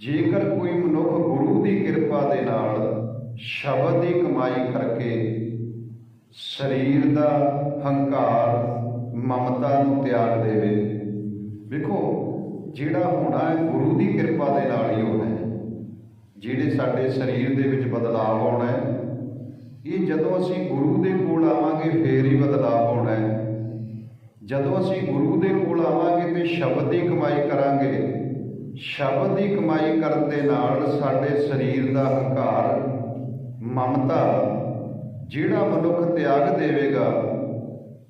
ਜੇਕਰ ਕੋਈ ਮਨੁੱਖ ਗੁਰੂ ਦੀ ਕਿਰਪਾ ਦੇ ਨਾਲ ਸ਼ਬਦ ਦੀ ਕਮਾਈ ਕਰਕੇ ਸਰੀਰ ਦਾ ਹੰਕਾਰ, ਮਮਤਾ ਨੂੰ ਤਿਆਗ ਦੇਵੇ, ਵੇਖੋ, ਜਿਹੜਾ ਹੋਣਾ ਹੈ ਗੁਰੂ ਦੀ ਕਿਰਪਾ ਦੇ ਨਾਲ ਹੀ ਹੋਣਾ ਹੈ। ਜਿਹੜੇ ਸਾਡੇ ਸਰੀਰ ਦੇ ਵਿੱਚ ਬਦਲਾਅ ਆਉਣਾ ਹੈ, ਇਹ ਜਦੋਂ ਅਸੀਂ ਗੁਰੂ ਦੇ ਕੋਲ ਆਵਾਂਗੇ, ਫੇਰ ਹੀ ਬਦਲਾਅ ਆਉਣਾ ਹੈ। ਜਦੋਂ ਅਸੀਂ ਗੁਰੂ ਦੇ ਕੋਲ ਆਵਾਂਗੇ ਤੇ ਸ਼ਬਦ ਦੀ ਕਮਾਈ ਕਰਾਂਗੇ, ਸ਼ਬਦ ਦੀ ਕਮਾਈ ਕਰਨ ਦੇ ਨਾਲ ਸਾਡੇ ਸਰੀਰ ਦਾ ਹੰਕਾਰ, ਮਮਤਾ ਜਿਹੜਾ ਮਨੁੱਖ ਤਿਆਗ ਦੇਵੇਗਾ,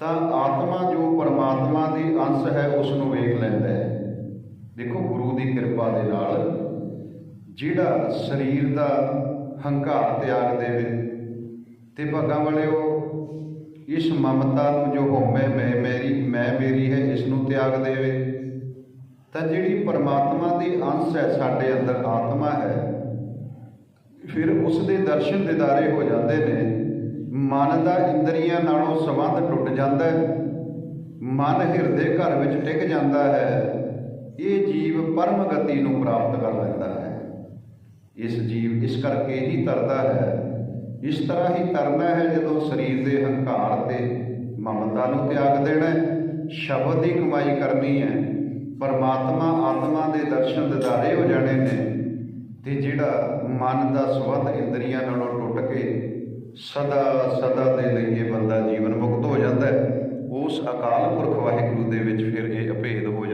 ਤਾਂ ਆਤਮਾ ਜੋ ਪਰਮਾਤਮਾ ਦੀ ਅੰਸ਼ ਹੈ ਉਸ ਨੂੰ ਵੇਖ ਲੈਂਦਾ ਹੈ। ਦੇਖੋ ਗੁਰੂ ਦੀ ਕਿਰਪਾ ਦੇ ਨਾਲ ਜਿਹੜਾ ਸਰੀਰ ਦਾ ਹੰਕਾਰ ਤਿਆਗ ਦੇਵੇ। ਤੇ ਭਾਗਾਂ ਵਾਲਿਓ ਇਸ ਮਮਤਾ ਨੂੰ ਜੋ ਹਉਮੈ ਮੈਂ ਮੇਰੀ ਮੈਂ ਮੇਰੀ ਹੈ ਇਸ ਨੂੰ ਤਿਆਗ ਦੇਵੇ। ਤਾਂ ਜਿਹੜੀ ਪਰਮਾਤਮਾ ਦੀ ਅੰਸ਼ ਹੈ, ਸਾਡੇ ਅੰਦਰ ਆਤਮਾ ਹੈ, ਫਿਰ ਉਸ ਦੇ ਦਰਸ਼ਨ ਦਿਦਾਰੇ ਹੋ ਜਾਂਦੇ ਨੇ। ਮਨ ਦਾ ਇੰਦਰੀਆਂ ਨਾਲੋਂ ਸੰਬੰਧ ਟੁੱਟ ਜਾਂਦਾ ਹੈ। ਮਨ ਹਿਰਦੇ ਘਰ ਵਿੱਚ ਟਿਕ ਜਾਂਦਾ ਹੈ। ਇਹ ਜੀਵ ਪਰਮ ਗਤੀ ਨੂੰ ਪ੍ਰਾਪਤ ਕਰ ਲੈਂਦਾ ਹੈ। ਇਸ ਜੀਵ ਇਸ ਕਰਕੇ ਹੀ ਤਰਦਾ ਹੈ। ਇਸ ਤਰ੍ਹਾਂ ਹੀ ਤਰਨਾ ਹੈ ਜਦੋਂ ਸਰੀਰ ਦੇ ਹੰਕਾਰ ਤੇ ਮਮਤਾ ਨੂੰ ਤਿਆਗ ਦੇਣਾ ਸ਼ਬਦ ਦੀ ਕਮਾਈ ਕਰਨੀ ਹੈ। ਪਰਮਾਤਮਾ ਆਤਮਾ ਦੇ ਦਰਸ਼ਨ ਦਿਦਾਰੇ ਹੋ ਜਾਣੇ ਨੇ ਤੇ ਜਿਹੜਾ ਮਨ ਦਾ ਸਵਤ ਇੰਦਰੀਆਂ ਨਾਲੋਂ ਟੁੱਟ ਕੇ ਸਦਾ ਸਦਾ ਦੇ ਲਈ ਇਹ ਬੰਦਾ ਜੀਵਨ ਮੁਕਤ ਹੋ ਜਾਂਦਾ ਹੈ, ਉਸ ਅਕਾਲ ਪੁਰਖ ਵਾਹਿਗੁਰੂ ਦੇ ਵਿੱਚ ਫਿਰ ਇਹ ਅਭੇਦ ਹੋ ਜਾਂਦਾ